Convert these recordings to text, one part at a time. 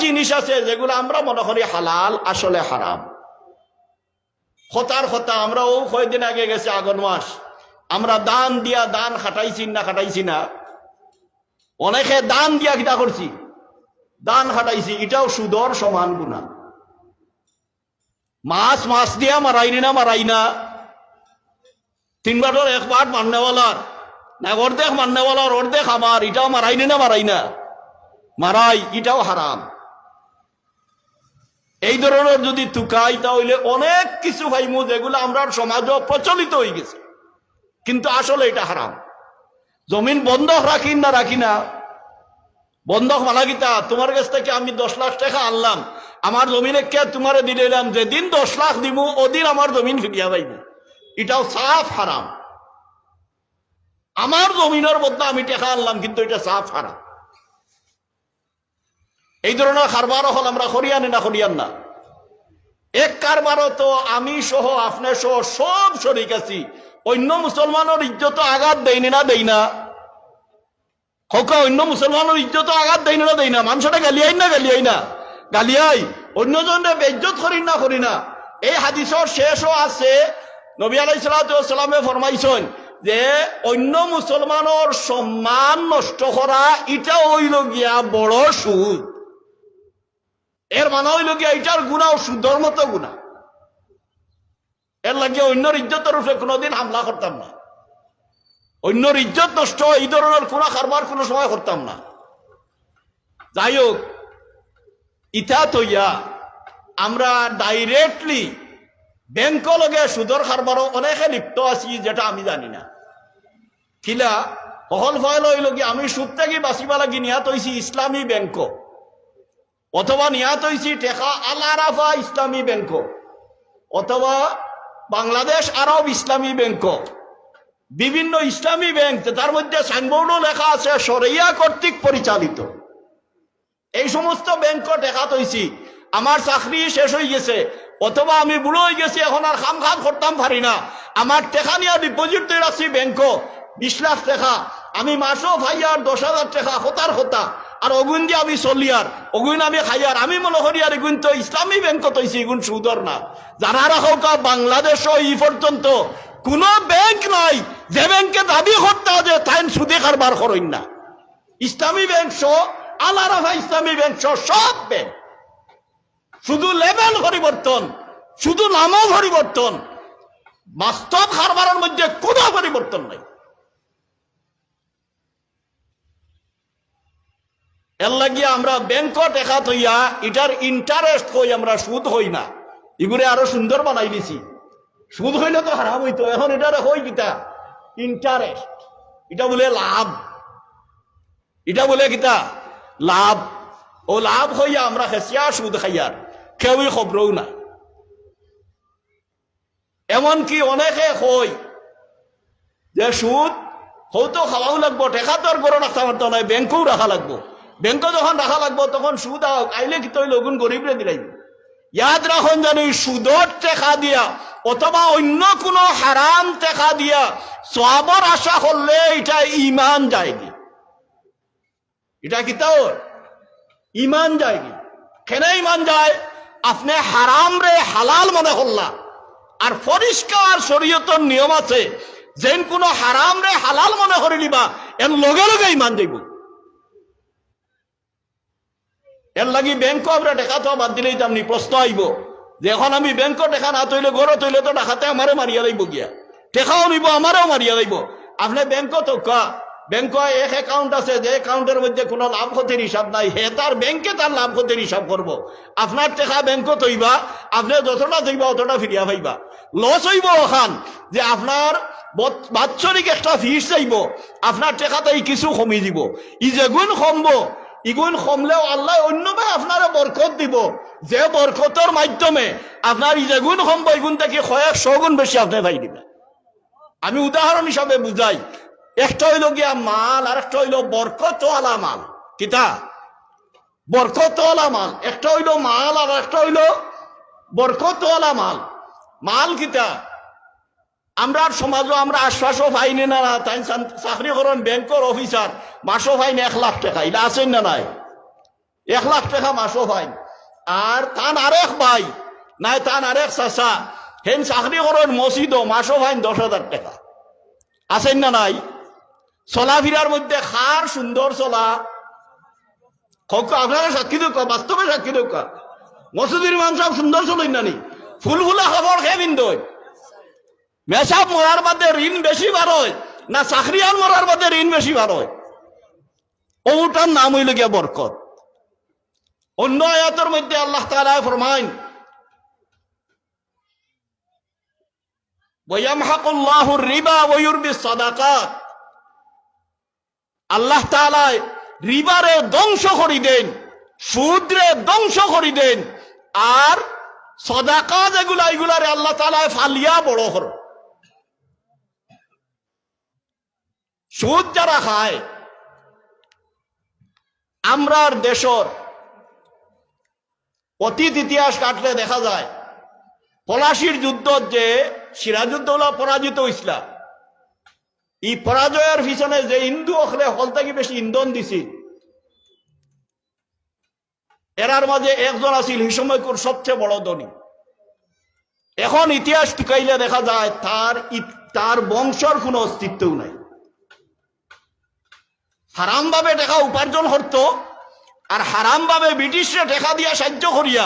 জিনিস আছে যেগুলো আমরা মনে করি হালাল, আসলে হারাম। হতার হতা, আমরা, ও কয়েকদিন আগে গেছে আগন মাস। আমরা দান দিয়া দান খাটাইছি না খাটাইছি না। অনেকে দান দিয়া কিটা করছি? দান খাটাইছি, এটাও সুদর সমান গুণা। মাছ মাছ দিয়া মারাইনি না, মারাই না। তিন বাটর এক বাট মান্যওয়ালার না অর্ধেক মান্যওয়ালার অর্ধেক আমার এটাও মারাইনি না মারাই না। মারাই এটাও হারাম এই ধরনের যদি তুকাই, তাহলে অনেক কিছু ভাইমু, যেগুলো আমরা সমাজও প্রচলিত হয়ে গেছে। কিন্তু আসলে এটা হারাম। জমিন বন্ধক রাখি না রাখি না, বন্ধক মালা গীতা তোমার কাছ থেকে আমি দশ লাখ টাকা আনলাম, আমার জমিনে কে তোমারে দিলাম যেদিন দশ লাখ দিব ওদিন আমার জমিন ফিরিয়া পাইব। এটাও সাফ হারাম। আমার জমিনের মধ্যে আমি টাকা আনলাম, কিন্তু এটা সাফ হারাম। এই ধরনের কারবারও হল আমরা হরিয়ানি না হরিয়ান না। এক কারবারও তো আমি সহ আপনার সহ সব শরিক আছি। অন্য মুসলমানের ইজ্জত আঘাত দেয়নি না দেই না। হোক অন্য মুসলমানের ইজ্জত আঘাত দেয় না দেয় না। মানুষটা গালিয়াই না গালিয়াই না। গালিয়াই। অন্যজনে বেজ্জত করি না করি না। এই হাদিসর শেষও আছে। নবী আলাইসালামে ফরমাইছেন যে, অন্য মুসলমানের সম্মান নষ্ট করা, এটা হইল গিয়া বড় সুদ। এর মানা হইল গিয়া এটার গুণাও সুদর মতো গুণা। এর লাগিয়ে অন্যর ইজ্জতের উপরে কোনোদিন হামলা করতাম না। অন্যর ইজ্জত নষ্ট এই ধরনের কোন কারবার কোনো সময় করতাম না। যাই হোক ইটা তৈয়া, আমরা ডাইরেক্টলি ব্যাংক লগে সুদর কারবারও অনেকে লিপ্ত আছি, যেটা আমি জানি না। কিলা সহল ফল হইল কি, আমি সুদ থেকে বাঁচিবা লাগি নিয়াত হয়েছি ইসলামী ব্যাংক অথবা নিয়াত হয়েছি টেকা আল আরাফা ইসলামী ব্যাংক। অথবা বাংলাদেশ আরব ইসলামী ব্যাংক। বিভিন্ন ইসলামী ব্যাংক, তার মধ্যে সাইনবোর্ডও লেখা আছে সরাইয়া কর্তৃক পরিচালিত। এই সমস্ত ব্যাংক দেখা তৈছি। আমার চাকরি শেষ হয়ে গেছে, অথবা আমি বুড়ো হয়ে গেছি, এখন আর খাম খাম করতাম পারি না। আমার টেকা নিয়ে ডিপোজিট দিয়ে রাখছি ব্যাংক, বিশ লাখ টাকা। আমি মাসও ভাইয়ার দশ হাজার টাকা, হতার হতা। আর অগুন দিয়ে আমি চলিয়ার অগুন আমি খাইয়ার আমি মনে করি আর এগুন তো ইসলামী ব্যাংক তৈছি এগুন সুদর না। যারা রাখো বাংলাদেশ ই পর্যন্ত কোন ব্যাংক নাই যে ব্যাংকে দাবি করতে যে তাই সুদে কারবার করেন না। ইসলামী ব্যাংক সহ আলারাফা ইসলামী ব্যাংক সহ সব ব্যাংক শুধু লেভেল পরিবর্তন শুধু নামও পরিবর্তন বাস্তব কারবারের মধ্যে কোনো পরিবর্তন নাই। এর লাগিয়ে আমরা ব্যাংক টেকা থইয়া এটার ইন্টারেস্ট হই আমরা সুদ হই না। এগুলো আরও সুন্দর বানাই দিছি। সুদ হইলে তো হারাম হইতো, এখন এটা হই কিতা? ইন্টারেস্ট এটা বলে লাভ। এটা বলে কিতা? লাভ। ও লাভ হইয়া আমরা হেসিয়া সুদ খাইয়ার, কেউই খবরও না। এমনকি অনেকে হই যে সুদ হয়তো খাওয়াও লাগবো টেকা তোর গরো রাখতে পারতো না ব্যাংকেও রাখা লাগবো। ব্যাংক যখন রাখা লাগবো, তখন সুদ আইলে কি তৈল গুণ গরিবরে দিলাইব ইয়াদ রাখুন জানি সুদর টেকা দিয়া, অথবা অন্য কোনো হারাম টেকা দিয়া সবর আশা করলে এটা ইমান যায়নি এটা কি তাও ইমান যায়নি কেন ইমান যায়? আপনি হারাম রে হালাল মনে করলা আর পরিষ্কার শরীয়তর নিয়ম আছে, যেন কোনো হারাম রে হালাল মনে করে নিবা এর লগে লগে ইমান যাইব এর লাগি ব্যাংক আমরা দেখা তো বাদ দিলেই তামনি প্রশ্ন আইব যে এখন আমি ব্যাংক দেখা না তৈলে গড় তৈলে তো দেখাতে আমারে মারিয়া লাইব গিয়া। টেকাও নিব আমারও মারিয়া লাইব আপনি ব্যাংক তো কা ব্যাংক এক অ্যাকাউন্ট আছে, যে অ্যাকাউন্টের মধ্যে কোনো লাভ ক্ষতির হিসাব নাই হে তার ব্যাংকে তার লাভ ক্ষতির হিসাব করব। আপনার টেকা ব্যাংক তৈবা আপনি যতটা তৈবা অতটা ফিরিয়া পাইবা। লস হইব ওখান যে আপনার বাৎসরিক একটা ফিস চাইব আপনার টেকাতেই কিছু কমি দিব। ই যে গুণ কমব ইগুণ কমলেও আল্লাহ অন্যভাবে আপনারা বরকত দিব। যে বরকতর মাধ্যমে আপনার ই যে গুণ কমব ইগুণ থেকে কয়েক গুণ বেশি আপনি পাই দিবেন? আমি উদাহরণ হিসাবে বুঝাই। একটা হইল গিয়া মাল আর একটা হইল বরকতওয়ালা মাল। কিতা বরকতওয়ালা মাল। একটা হইল মাল আর একটা হইল বরকতওয়ালা মাল। মাল কিতা আমরা সমাজও, আমরা আশ্বাসও পাইনি না না তাই চাকরি করেন, ব্যাংকের অফিসার, মাসও পাইনি এক লাখ টাকা। এটা আছেন না নাই? এক লাখ টাকা মাসও ফাইন আর তান আরেক ভাই, নাই তান আরেক চাচা। হেন চাকরি করেন, মসজিদও, মাসও ফাইন দশ হাজার টাকা। আছেন না নাই? চলাফিরার মধ্যে খার সুন্দর চলা। আপনারা সাক্ষী দোক বাস্তবে সাক্ষী দোক মসজিদের সাহেব সুন্দর চলেন নানি ফুল ফুলা খবর খেয়ে বিন্দয় মেসাব মরার বাদে ঋণ বেশি বার হয়, না চাকরিয়ান মরার বাদে ঋণ বেশি বার হয়? ওটার নাম হইল গিয়া বরকত। অন্য আয়াতের মধ্যে আল্লাহ তাআলা ফরমাইন আল্লাহ তাআলা রিবারে ধ্বংস করি দেন, সুদরে ধ্বংস করি দেন, আর সদাকা যেগুলা এগুলারে আল্লাহ তাআলা ফালিয়া বড় কর সুদ যারা খায় আমরার দেশর অতীত ইতিহাস কাটলে দেখা যায়, পলাশির যুদ্ধ যে সিরাজুদ্দৌলা পরাজিত হইসলা এই পরাজয়ের পিছনে যে হিন্দু অখলে হল বেশি ইন্ধন দিছি, এরার মাঝে একজন আছিল এই সময়কুর সবচেয়ে বড় ধনী। এখন ইতিহাস টুকাইলে দেখা যায় তার তার বংশর কোনো অস্তিত্বও নাই। হারাম ভাবে টাকা উপার্জন করত আর হারাম ভাবে ব্রিটিশরা টাকা দিয়া সাহায্য করিয়া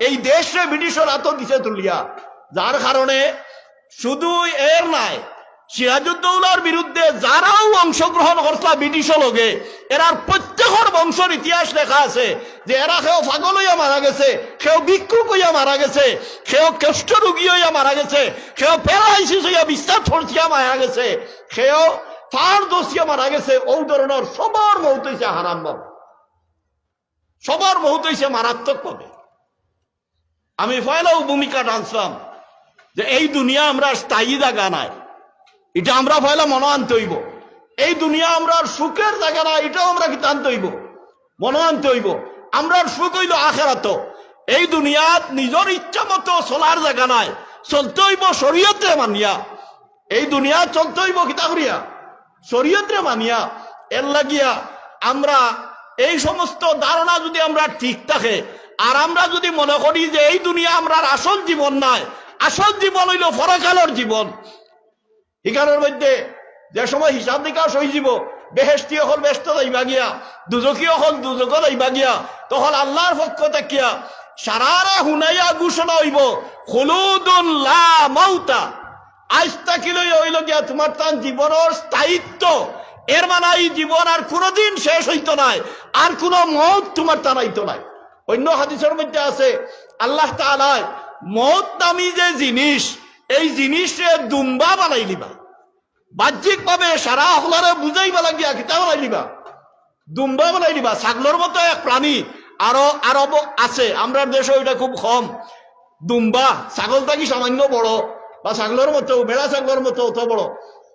এই দেশে ব্রিটিশের হাত দিছে তুলিয়া। যার কারণে শুধু এর নাই সিরাজুদ্দৌলার বিরুদ্ধে যারাও অংশগ্রহণ করছিল ব্রিটিশ লগে এরার প্রত্যেকের বংশের ইতিহাস লেখা আছে যে এরা কেউ পাগল হইয়া মারা গেছে কেউ ভিক্ষুক হইয়া মারা গেছে কেউ কেষ্ট রোগী হইয়া মারা গেছে কেউ প্যারালাইসিস হইয়া বিস্তার ছড়ছিয়া মারা গেছে কেউ ফার দোষিয়া মারা গেছে ও ধরনের সবার মৌত হইছে হারাম ভাবে সবার মৌত হইছে মারাত্মক ভাবে। আমি পয়লাও ভূমিকা টানছিলাম যে এই দুনিয়া আমরা স্থায়ী জায়গা নাই। এটা আমরা পয়লা মনে আনতে হইব। এই দুনিয়া আমরা সুখের জায়গা না এটাও আমরা কিন্তু আনতে হইব। মনে আনতে হইব। আমরা সুখ হইল আখেরাত এই দুনিয়াত নিজের ইচ্ছা মতো চলার জায়গা নাই। চলতে হইব শরীয়তে মানিয়া। এই দুনিয়া চলতে হইব কিতা শরীয়তে মানিয়া, এর লাগিয়া আমরা এই সমস্ত ধারণা যদি আমরা ঠিক থাকে, আর আমরা যদি মনে করি যে এই দুনিয়া আমরা আসল জীবন নাই, আসল জীবন হইল ফরকালের জীবন। হিকারের মধ্যে যে সময় হিসাব নিকাশ হয়ে যাব বেহেস্তি হল ব্যস্ত যাইবা গিয়া দুজকীয় হল দুজক যাইবা গিয়া, তখন আল্লাহর পক্ষ থাকিয়া সারারে হুনাইয়া ঘোষণা হইব হলুদুন লা মাউতা। আজ তাকিলই হইল গিয়া তোমার তার জীবনের স্থায়িত্ব। এর মানে এই জীবন আর কোনোদিন শেষ হইতো নাই, আর কোনো মত তোমার টানাইতো নাই। অন্য হাদিসের মধ্যে আছে, আল্লাহ তাআলা মত নামি যে জিনিস, এই জিনিসে দুম্বা বানাই লিবা। বাহ্যিক ভাবে সারা হলারে বুঝাইবা লাগিয়া কিতা বানাই লিবা। দুম্বা বানাই দিবা ছাগলের মতো এক প্রাণী আরও আরব আছে আমরা দেশে ওইটা খুব কম। দুম্বা ছাগল থাকি সামান্য বড়? বা ছাগলের মতো বেড়া ছাগলের মতো, অত বড়।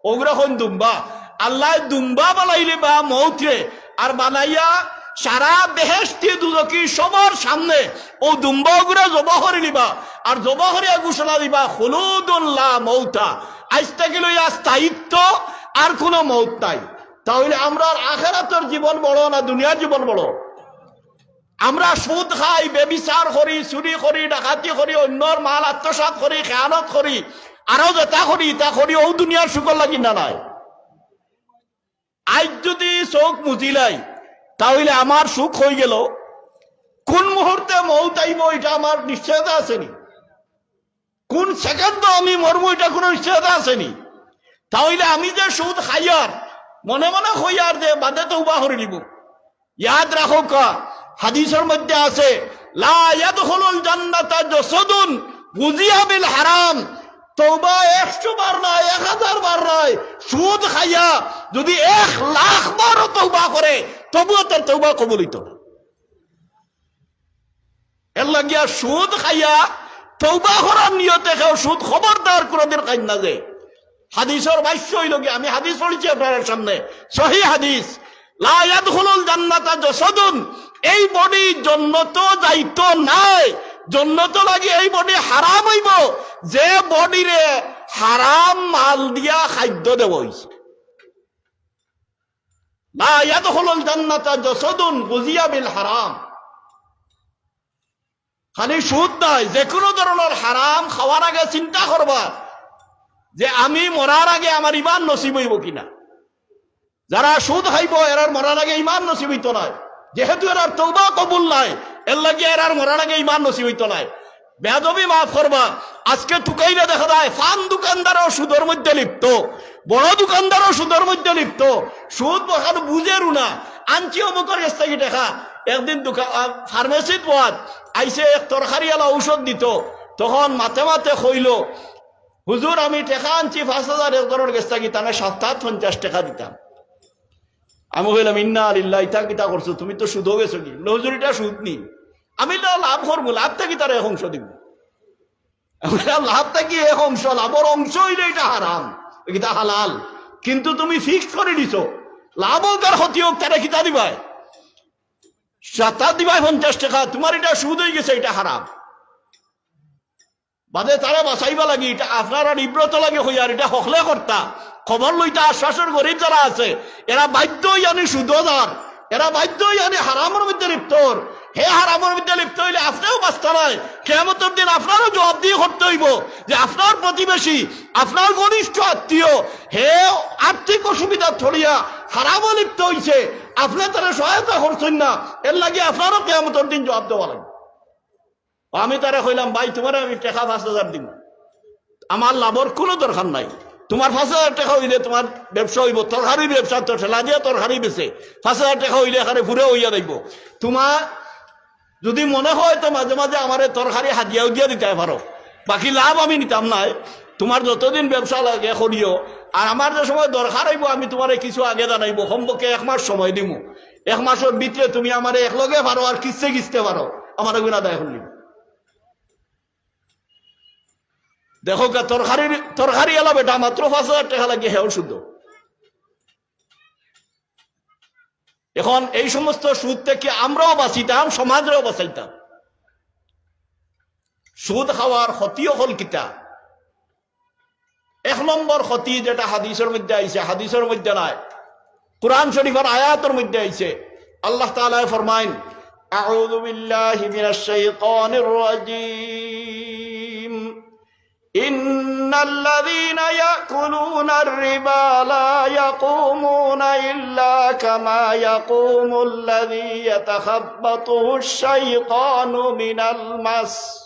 ওগুলো দুম্বা। আল্লাহ দুম্বা বানাইলে বা মৌত্রে আর বানাইয়া সারা বেহেস্তি দুদকি সবার সামনে, ও দুম্বা ওগুলো জবা করে নিবা, আর জবা করিয়া ঘোষণা দিবা হলুদুল্লাহ মৌতা। আজ থেকে লইয়া স্থায়িত্ব আর কোনো মৌত নাই। তাহলে আমরা আখেরাতের জীবন বড় না দুনিয়ার জীবন বড়? আমরা সুদ খাই, বেবিচার করি, চুরি করি, ডাকাতি করি অন্যর মাল আত্মসাত করি, খেয়ানত করি আরও যেটা করি, তা করি ও দুনিয়ার সুখর লাগি না নাই আজ যদি চোখ মুজিলাই, তাহলে আমার সুখ হয়ে গেল। কোন মুহূর্তে মৌত আইব এটা আমার নিশ্চয়তা আসেনি কোন সেকেন্ড আমি মরবো এটা কোনো নিশ্চয়তা আসেনি তাহলে আমি যে সুদ খাইয়ার মনে মনে হইয়ার যে বাদে তো উবা করে নিব ইয়াদ রাখো কা হাদিসের মধ্যে আছে, লা হারাম। এক নয় লাগিয়া খাইয়া তৌবা নিয়তে খবরদার কোনোদিন খাই না যে। হাদিসের ভাষ্য হইল কি, আমি হাদিস পড়েছি আপনার সামনে, সহি হাদিস। লা ইয়াদখুলুল জান্নাতা এই বডি জন্নত যাইতো নাই। জন্নত লাগি এই বডি হারাম হইব। যে বডিরে হারাম মাল দিয়া খাদ্য দেব হইছে লা ইয়াদখুলুল জান্নাতা জাসাদুন বুজিয়া বিল হারাম। খালি সুদ নাই আগে চিন্তা যে আমি আগে ইমান হইব কিনা। যারা মরার আগে ইমান নসিব হইত নাই যেহেতু এরার তৌবা কবুল নাই, এর লাগে এরার মরার আগে ইমান নসিব হইত নাই। বেদবি মাফ করবা, আজকে টুকাইলে দেখা যায় ফান দোকানদারও সুদের মধ্যে লিপ্ত, বড় দোকানদারও সুদের মধ্যে লিপ্ত, সুদ বসানো বুঝেরু না আনছি অমুকের কাছ দেখা, একদিন ফার্মেসিত পোয়াত আইসে এক তরকারিওয়ালা ঔষধ দিত, তখন মাথে মাথে কইল, হুজুর, আমি টেকা আনছি পাঁচ হাজার একজনের কাছ থেকে, তানে সাত পঞ্চাশ টাকা দিতাম। আমি কইলাম ইন্না আলিল্লাহ ইতা কিতা করছ? তুমি তো সুদ গেছো কি? বলে, সুদ নি আমি লাভ করব লাভ থাকি তার এক অংশ দিব? লাভ থাকি এক অংশ? লাভর অংশ হইলে এটা হারাম। এটা হালাল। কিন্তু তুমি ফিক্স করে দিছো লাভ হোক আর ক্ষতি হোক তারা কিতা দিবাই? সাতা দিবাই পঞ্চাশ টাকা। তোমার এটা সুদ হয়ে গেছে এটা হারাম। বাদে তারা বাঁচাইবা লাগি, এটা আপনারা নিব্রত লাগে হই আর এটা হকলে কর্তা। খবর লইতা আশ্বাসের গরিব যারা আছে, এরা বাধ্যই আনি সুদদার, এরা বাধ্যই আনি হারামের মধ্যে লিপ্তর হে হারামের মধ্যে লিপ্ত হইলে আপনিও বাঁচতে নাই। কেমতের দিন আপনারও জবাব দিয়ে করতে হইব যে আপনার প্রতিবেশী, আপনার ঘনিষ্ঠ আত্মীয়, হে আর্থিক অসুবিধা থরিয়া হারামও লিপ্ত হইছে, আপনি তারা সহায়তা করছেন না, এর লাগে আপনারও কেমতের দিন জবাব দেওয়া লাগবে। আমি তারা কইলাম ভাই, তোমার আমি টাকা পাঁচ হাজার দিব। আমার লাভর কোনো দরকার নাই। তোমার পাঁচ হাজার টাকা হইলে তোমার ব্যবসা হইব, তরকারি ব্যবসা তো ঠেলা দিয়ে তরকারি বেছে পাঁচ হাজার টাকা হইলে এখানে ঘুরে হইয়া দেখব তোমার যদি মনে হয় তো মাঝে মাঝে আমার তরকারি হাজিয়া উজিয়া দিতে পারো। বাকি লাভ আমি নিতাম নাই। তোমার যতদিন ব্যবসা লাগে করিও। আর আমার যে সময় দরকার হইব, আমি তোমার কিছু আগে জানাইব। সম্পর্কে এক মাস সময় দিব এক মাসের ভিতরে তুমি আমার একলগে পারো আর কিস্তে কিস্তে পারো। আমার গুণা দায় করলিব দেখো কা তরকারি তরকারি এলা বেটা মাত্র পাঁচ হাজার টাকা লাগে হেও শুদ্ধ। এখন এই সমস্ত সুদ থেকে আমরাও বাঁচিতাম, সমাজেও বাঁচাইতাম। সুদ খাওয়ার ক্ষতিও হল কিতা? এক নম্বর ক্ষতি যেটা হাদিসের মধ্যে আইছে, হাদিসের মধ্যে নাই। কোরআন শরীফের আয়াতের মধ্যে আইছে। আল্লাহ তাআলা ফরমাইন, আউযু বিল্লাহি মিনাশ শাইতানির إن الذين يأكلون الربا لا يقومون إلا كما يقوم الذي يتخبطه الشيطان من المس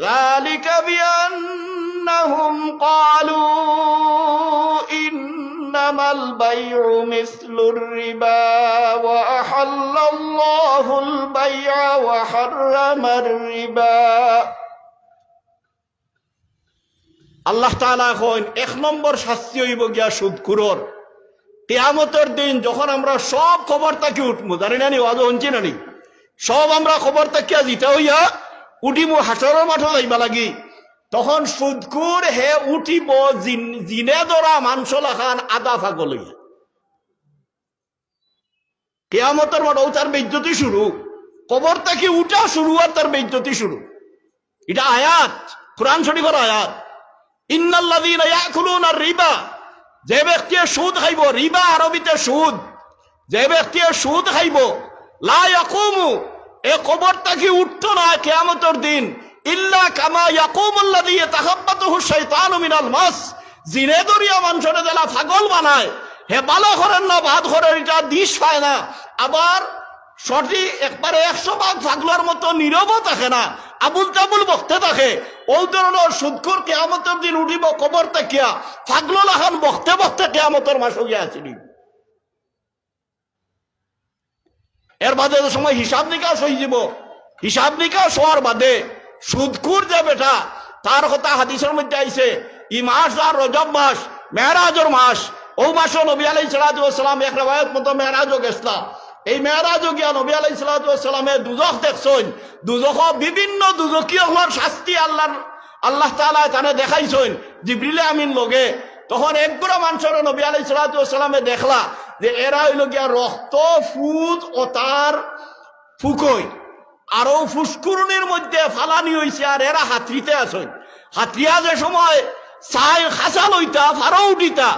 ذلك بأنهم قالوا إنما البيع مثل الربا وأحل الله البيع وحرم الربا আল্লাহ তাআলা কইন, এক নম্বর শাস্তি হইব গিয়া সুদকুরর কেয়ামতের দিন যখন আমরা সব খবর তাকে উঠবো জানি না নি, ওয়াজ হঞ্চি না নি? সব আমরা খবর তাকিয়া জিতা হইয়া উঠিমু, হাসরের মাঠে যাইবা লাগি। তখন সুদকুর হে উঠিব জিনে ধরা মাংস লাখান আদা ফাগল হইয়া। কেয়ামতের মাঠ ও তার বেজ্জতি শুরু। কবর তাকে উঠা শুরু আর তার বেজ্জতি শুরু। এটা আয়াত, কোরআন শরীফের আয়াত। রিবা। যে ব্যক্তি সুদ খাইব, রিবা আরবিতে সুদ। যে ব্যক্তি সুদ খাইব, লা ইয়াকুমু, এ কবর তাকে উঠতো না কিয়ামতের দিন। ইল্লা কামা ইয়াকুমুল্লাযী ইয়াতাখাব্বাতুহু শাইতানু মিনাল মাস। জিনে দরিয়া মানুষের দেলা পাগল বানায়। হে ভালো করেন না ভাত করেন এটা দিশ পায় না। আবার সঠিক একবারে একশো ভাগ ফাগলার মতো নীরবও থাকে না। আবুল তাবুল বকতে থাকে ওই ধরনের সুদকুর কেয়ামতের দিন উঠিব কবর তাকিয়া ফাগল এখন বকতে বকতে কেয়ামতের মাস গিয়া আসিনি এর বাদে সময় হিসাব নিকাশ হয়ে যাব, হিসাব নিকাশ হওয়ার বাদে সুদকুর যে বেটা, তার কথা হাদিসের মধ্যে আইছে, ই মাস আর রজব মাস মেহরাজর মাস, ও মাসও নবী আলাই সালাম এক রেবায়ত মতো মেহরাজও গেছলা। এই মেহরাজও গিয়া নবী আলাই সালামে দুজক দেখছেন দুজক বিভিন্ন দুজকীয় হওয়ার শাস্তি আল্লাহ আল্লাহ তালা তানে দেখাইছেন জিবরিলে আমিন লগে তখন একগুলো মানুষের নবী আলাই সালামে দেখলা যে এরা হইল গিয়া রক্ত, ফুদ ও তার ফুকই। আরও ফুসকুরনির মধ্যে ফালানি হইছে আর এরা হাতরিতে আছেন। হাতিয়া যে সময় চাই খাসা লইতা ফারো উঠিতা,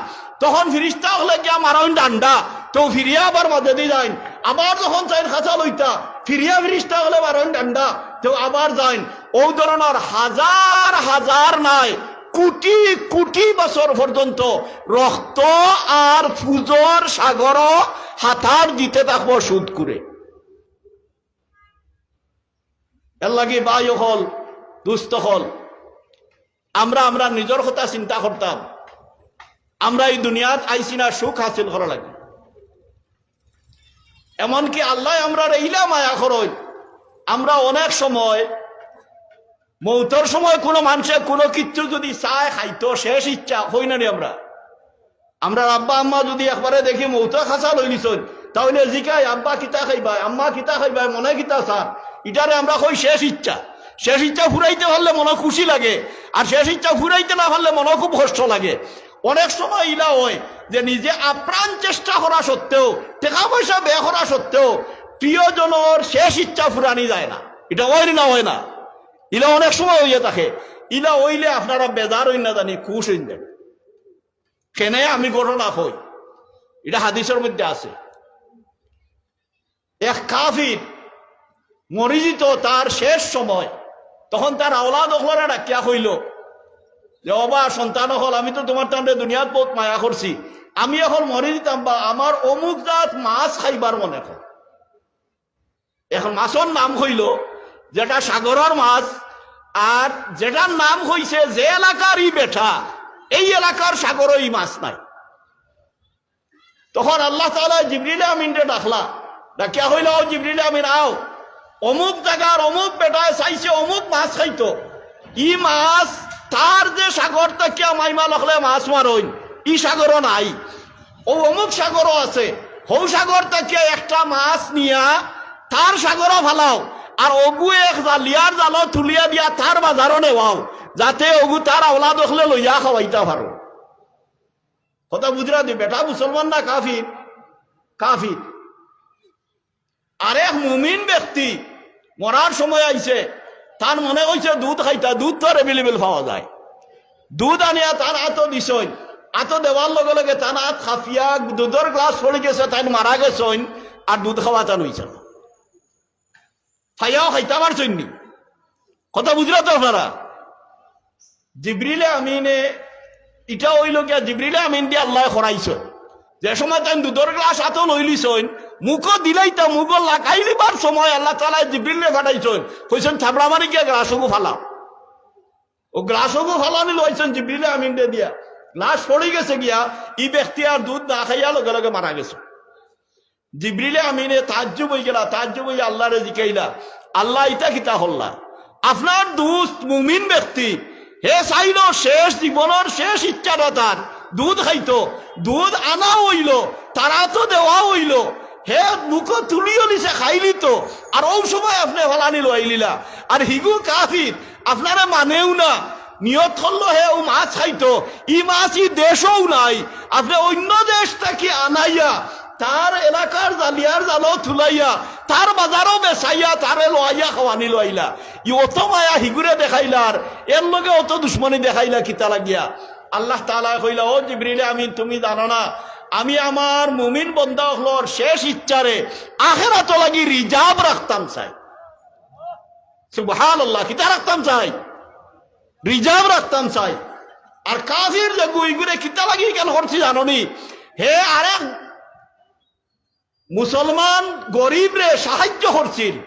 তখন ফিরিস্তা হলে গিয়া মারইন ডান্ডা। তো ফিরিয়া আবার মাঝে দিয়ে যাইন। আবার যখন চাই খাসা লইতা, ফিরিয়া ফিরিস্তা হলে বারণ ডান্ডা। তো আবার যাইন, ও ধরনের হাজার হাজার নাই, কোটি কোটি বছর পর্যন্ত রক্ত আর ফুজর সাগর হাতার দিতে থাকব সুদ করে। এর লাগে বায়ু হল, দুস্থ হল। আমরা আমরা নিজের কথা চিন্তা করতাম। আমরা এই দুনিয়াত আইসি না, সুখ হাসিল করা লাগে। এমনকি আল্লাহ আমরা ইলা মায়া খরচ। আমরা অনেক সময়, মৌতর সময় কোনো মানুষে কোনো কিচ্ছু যদি চায় খাইতো, শেষ ইচ্ছা, হই না আমরা। আমরা আব্বা, আম্মা যদি একবারে দেখি মৌতা খাসা লই নিছন তাহলে জিকাই, আব্বা কিতা খাইবাই আম্মা কিতা খাইবাই মনে কিতা স্যার ইটারে আমরা কই শেষ ইচ্ছা। শেষ ইচ্ছা ফুরাইতে পারলে মনে খুশি লাগে। আর শেষ ইচ্ছা ফুরাইতে না পারলে মনে খুব কষ্ট লাগে। অনেক সময় ইলা হয় যে নিজে আপ্রাণ চেষ্টা করা সত্ত্বেও, টাকা পয়সা ব্যয় করা সত্ত্বেও প্রিয়জনের শেষ ইচ্ছা ফুরানি যায় না। এটা হয় না হয় না। ইলা অনেক সময় হইয়া থাকে। ইলা হইলে আপনারা বেজার হই না, জানি খুশ হইন দেন। কেনে আমি ঘটনা হই এটা হাদিসের মধ্যে আছে। এক কাফির মরিজিত তার শেষ সময়, তখন তার আওলাদ অখলারা ডাকিয়া হইল যে অবা সন্তান হল, আমি তো তোমার টানে দুনিয়াত বহুত মায়া করছি। আমি এখন মরে দিতাম বা আমার অমুক জাত মাছ খাইবার মনে হয়। এখন মাছর নাম হইল, যেটা সাগরের মাছ, আর যেটার নাম হইছে যে এলাকার ই বেঠা। এই এলাকার সাগর এই মাছ নাই। তখন আল্লাহ তালা জিবরিলে আমিনরে ডাকলা। ডাকিয়া হইল জিবরিলে আমিন, আও। অমুক জায়গার অমুক বেটায় চাইছে, অমুক মাছ খাইতো। ই মাছ তার যে সাগর তাকিয়া মাইমা লখলে মাছ মারইন? ই সাগর নাই। ও অমুক সাগরও আছে। হৌ সাগর তাকিয়া একটা মাছ নিয়া তার সাগরও ফালাও। আর অগু এক জালিয়ার জালো তুলিয়া দিয়া তার বাজারও নেওয়াও। যাতে অগু তার আওলা দখলে লইয়া খাওয়াইতা পারো। কথা বুঝরা দি, বেটা মুসলমান না কাফির? কাফির। আরেক মুমিন ব্যক্তি মরার সময় আইছে। তার মনে হয়েছে দুধ খাইতা, দুধ তো এভেলেবেল পাওয়া যায়। দুধ আনিয়া তার আতো দিছই আতো দেওয়ার লগে লগে তার হাত খাফিয়া দুধের গ্লাস পড়ে গেছে তাই মারা গেছইন আর দুধ খাওয়া তান হইছে না। খাইয়াও খাইতে পারছইন নি। কথা বুঝলা তো আপনারা? জিবরিলে আমিনে, ইটা হইল গিয়া জিবরিলে আমিন দিয়ে আল্লাহ খরাইছে যে সময় তাই দুধের গ্লাস আতো লইলিছইন মুখও দিলেই তা মুখ লাগাই দিবার সময়, আল্লাহ তালা জিবরিলে ফাটাইছেন কইছেন থাবড়া মারি গিয়া গ্লাসগু ফালাও। ও গ্লাসগু ফালানি লইছেন জিবরিলে আমিন দিয়ে। দিয়া গ্লাস পড়ে গেছে গিয়া, ই ব্যক্তি আর দুধ না খাইয়া লগে লগে মারা গেছে। জিবরিলে আমিনে তাজ্জু বই গেলা তাজ্জু বই আল্লাহরে জিকাইলা। আল্লাহ ইটা কিতা হল্লা। আপনার দুস্ত মুমিন ব্যক্তি, হে চাইল শেষ জীবনের শেষ ইচ্ছাটা তার। দুধ খাইতো, দুধ আনা হইল তারা তো দেওয়া হইল। হে মুখ তুলিও নিছে খাইলি তো। আর ওই সময় আপনি হলানি লইলিলা আর হিগু কাফির আপনারা মানেও না। নিয়ত করল হে ও মাছ খাইতো। ই মাছ ই দেশও নাই। আপনি অন্য দেশ থেকে আনাইয়া তার এলাকার জালিয়ার জালো থুলাইয়া তার বাজারও বেচাইয়া তারে লোয়াইয়া খাওয়ানি লইলা ই অত মায়া হিগুরে দেখাইলা আর এর লগে অত দুশ্মনী দেখাইলা কিতা লাগিয়া। আল্লাহ তালা কইলা ও জিবরিলে আমি তুমি জানো না আমি আমার মুমিন বন্ধা হলোর শেষ ইচ্ছারে আখেরাত লাগি রিজার্ভ রাখতাম চাই। সুবহান আল্লাহ কিতা রাখতাম চাই? রিজার্ভ রাখতাম চাই। আর কাফির যে কিতা লাগি কেন করছি জাননি? হে আরেক মুসলমান গরিব রে সাহায্য করছিল।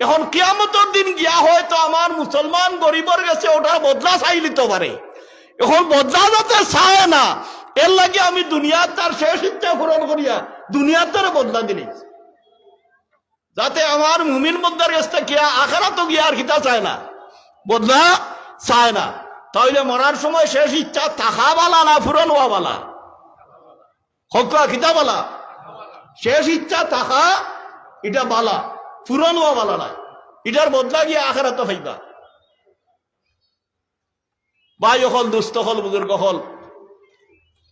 এখন কিয়ামতর দিন গিয়া হয়তো আমার মুসলমান গরিবের গেছে ওটার বদলা চাই নিতে পারে। এখন বদলা যাতে চায় না এর লাগে আমি দুনিয়ার তার শেষ ইচ্ছা পূরণ করিয়া দুনিয়ার তারে বদলা দিলি। যাতে আমার মুমিন বদ্দার কাছে গিয়া আখারা তো গিয়া আর খিতা চায় না। বদলা চায় না। তাইলে মরার সময় শেষ ইচ্ছা থাকা বালা না পূরণ হওয়া বালা হকা খিতা বালা শেষ ইচ্ছা থাকা এটা বালা পূরণ হওয়া বালা নাই। এটার বদলা গিয়ে আখারা তো ফাইবা ভাই হল দুস্থ হল বুজুর্গ হল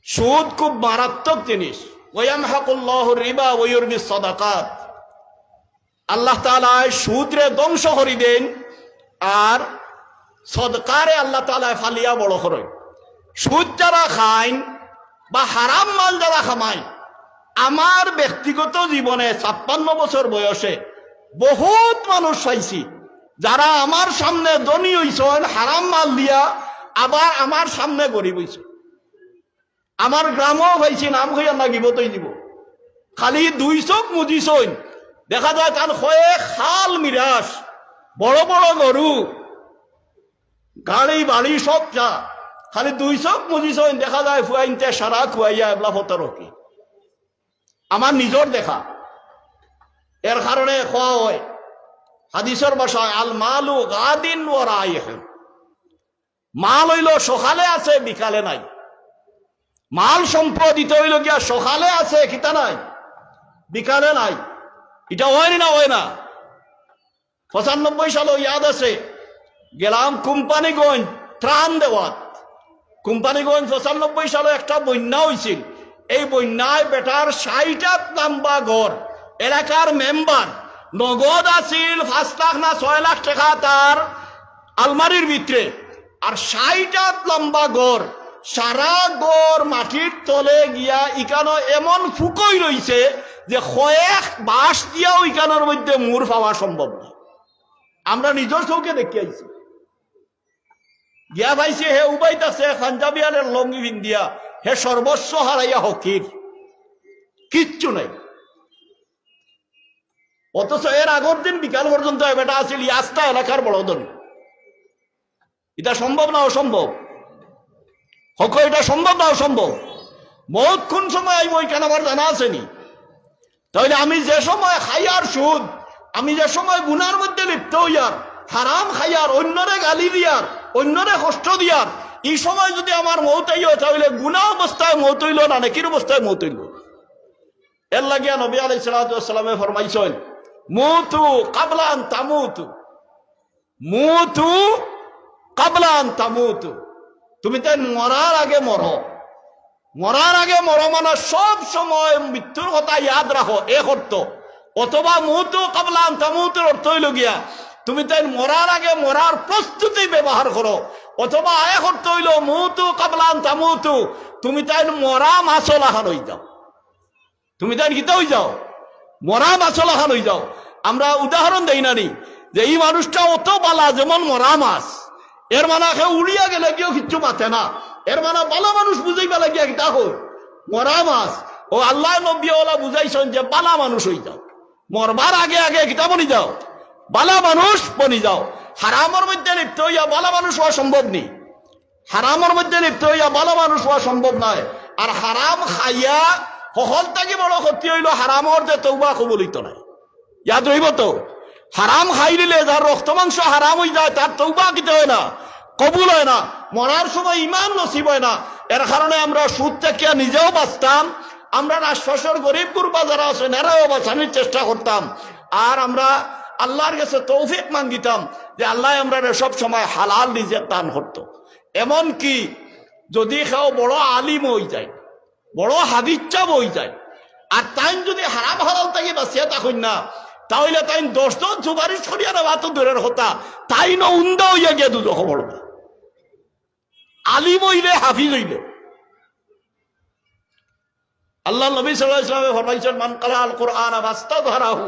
সুদ খুব মারাত্মক জিনিস। ওয়ামহাকুল্লাহ রিবা ওয়ুরবি সদাকাত। আল্লাহ তালায় সুদরে ধ্বংস করি দেন আর সদকারে আল্লাহ তালায় ফালিয়া বড় করে। সুদ যারা খাইন বা হারাম মাল যারা খামায় আমার ব্যক্তিগত জীবনে ছাপ্পান্ন বছর বয়সে বহুত মানুষ পাইছি, যারা আমার সামনে ধনী হইছেন, হারাম মাল দিয়া আবার আমার সামনে গরিব হইছে। আমার গ্রামও পাইছি নাম হইয়া লাগিব তৈ দিব খালি দুই চোখ মুজিছইন। দেখা যায় তার হয়ে খাল মিরাস বড় বড় গরু, গাড়ি, বাড়ি সব যা। খালি দুই চোখ মুজিছইন, দেখা যায় ফুয়াইনতে সারা খুয়াইয়া এবলা ফতর কি আমার নিজর দেখা। এর কারণে খোয়া হয় হাদিসের বাসায় আল মালু গাদিন ওরা মাল হইল সকালে আছে, বিকালে নাই। মাল সম্পদ দিতে গিয়া সকালে আছে কিতা নাই, বিকালে নাই। এটা হয় না হয় না। পঁচানব্বই সালও ইয়াদ আছে, গেলাম কোম্পানিগঞ্জ ত্রাণ দেওয়াত। কোম্পানিগঞ্জ পঁচানব্বই সালে একটা বন্যা হয়েছিল এই বন্যায় বেটার ষাটটা নাম্বা ঘর, এলাকার মেম্বার, নগদ আছিল পাঁচ লাখ না ছয় লাখ টাকা তার আলমারির ভিতরে। আর ষাটটা লম্বা গড় সারা গড় মাটির তলে গিয়া ইকানো এমন ফুকই রইছে যে কয়েক বাঁশ দিয়াও ইকানোর মধ্যে মুর পাওয়া সম্ভব না। আমরা নিজের চৌকে দেখি আইছি। গিয়া ভাইছে হে উবাইত আছে পাঞ্জাবিয়ালের লঙ্গি ভিন্দিয়া হে সর্বস্ব হারাইয়া হকির। কিচ্ছু নাই। অথচ এর আগের দিন বিকাল পর্যন্ত এ বেটা আছিল ইয়াস্তা এলাকার বড়দন এটা সম্ভব না অসম্ভব? হক, এটা সম্ভব না অসম্ভব? বহুত কোন সময় আইব কেন আমার জানা আসেনি। তাহলে আমি যে সময় খাইয়ার সুদ, আমি যে সময় গুনার মধ্যে লিপ্ত হইয়ার, হারাম খাইয়ার, অন্যরে গালি দিয়ার, অন্যরে কষ্ট দিয়ার, এই সময় যদি আমার মৌত আইও তাহলে গুনা অবস্থায় মৌত হইল না, নেকির অবস্থায় মৌত হইল? এর লাগিয়া নবী আলাই সালাতামে ফরমাইছেন, মুতু কাবলান তামুতু। মুতু কাবলান তামুতু। তুমি তাই মরার আগে মরো। মরার আগে মরো মানে সব সময় মৃত্যুর কথা ইয়াদ রাখো এ অর্থ অথবা মুহূর্ত কাবলান তামুতের অর্থ হইল গিয়া, তুমি তাই মরার আগে মরার প্রস্তুতি ব্যবহার করো অথবা এক অর্থ হইল মুহূর্ত কাবলান তামুতু তুমি তাই মরা মাছল আহান হয়ে যাও। তুমি তাই গীতা হয়ে যাও। মরা মাছল আহান হয়ে যাও। আমরা উদাহরণ দেই নি যে এই মানুষটা অত বালা যেমন মরা মাছ। এর মানা সে উড়িয়া গেলে কেউ কিচ্ছু মাথে না। এর মানা বালা মানুষ বুঝাইবা লাগিয়া কিতা হল। মরা মাছ, ও আল্লাহ নবীওয়ালা বুঝাইছেন যে বালা মানুষ হই যাও। মরবার আগে আগে কিতা বনি যাও। বালা মানুষ বনি যাও। হারামর মধ্যে লিপ্ত হইয়া বালা মানুষ হওয়া সম্ভব নেই। হারামর মধ্যে লিপ্ত হইয়া বালা মানুষ হওয়া সম্ভব নয়। আর হারাম খাইয়া সকল থাকি বড় ক্ষতি হইল হারামর যে তৌবা কবলিত নাই। ইয়াদ রইব তো? হারাম খাই দিলে যার রক্ত মাংস হারাম হয়ে যায়, তার তৌবা কিতে হয় না? কবুল হয় না। মরার সময় ইমান নসিব হয় না। এর কারণে আমরা সুদ থেকে নিজেও বাঁচতাম। আমরা আশ্বাসের গরিব গুরবা যারা আছেন এরাও বাঁচানোর চেষ্টা করতাম। আর আমরা আল্লাহর কাছে তৌফিক মাঙ্গিতাম যে আল্লাহ আমরা সব সময় হালাল নিজে দান করতো। এমন কি, যদি কেউ বড় আলিম হয়ে যায়, বড় হাদিচ্ছা বই যায়, আর তাই যদি হারাম হালাল থেকে বাঁচিয়া থাকুন না তাহলে তাই দশজন সুপারিশ করিয়া নেওয়া তো দূরের হতা তাই ন উন্দা হইয়া গিয়া দুটো খবর আলিম হইলে, হাফিজ হইলে। আল্লাহ নবী সাল্লাল্লাহু আলাইহি ওয়াসাল্লাম ফরমাইছেন, মান কালাল কুরআন ফাস্তাযহারাহু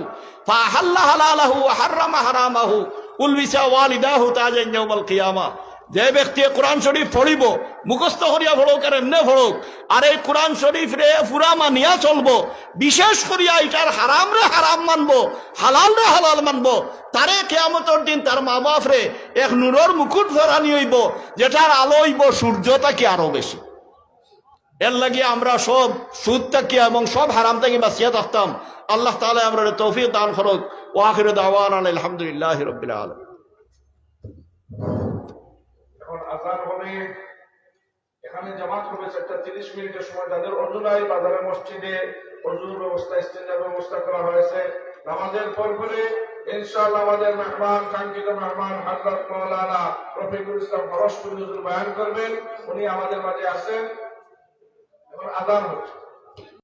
ফাহাল্লা হালালাহু ওয়া হাররামা হারামাহু, উলবিসা ওয়ালিদাহু তাজান ইয়াউমাল কিয়ামা। যে ব্যক্তি কোরআন শরীফ পড়িব, মুখস্থ করিয়া পড়ুক আর এমনি পড়ুক, আর এই কোরআন শরীফ রে পুরা মানিয়া চলবো, বিশেষ করিয়া এটার হারাম রে হারাম মানবো, হালাল রে হালাল মানবো, তারে কেয়ামতর দিন তার মা বাপ রে এক নূরের মুকুট ধরানি হইব, যেটার আলো হইব সূর্য তাকে আরও বেশি। এর লাগে আমরা সব সুদ থাকি এবং সব হারাম থেকে বাঁচিয়া থাকতাম। আল্লাহ তাআলা আমরা তৌফিক দান করুক। ওয়াখির দাওয়ান আলহামদুলিল্লাহ রবিল আলম আজান হবে এখানে জামাত হবে চারটা তিরিশ মিনিটের সময় তাদের অজুলাই বাজারে মসজিদে অজুর ব্যবস্থা স্টেজের ব্যবস্থা করা হয়েছে। নামাজের পর পরে ইনশাআল্লাহ আমাদের মেহমান মাঝে আছেন। এবং আদান হচ্ছে।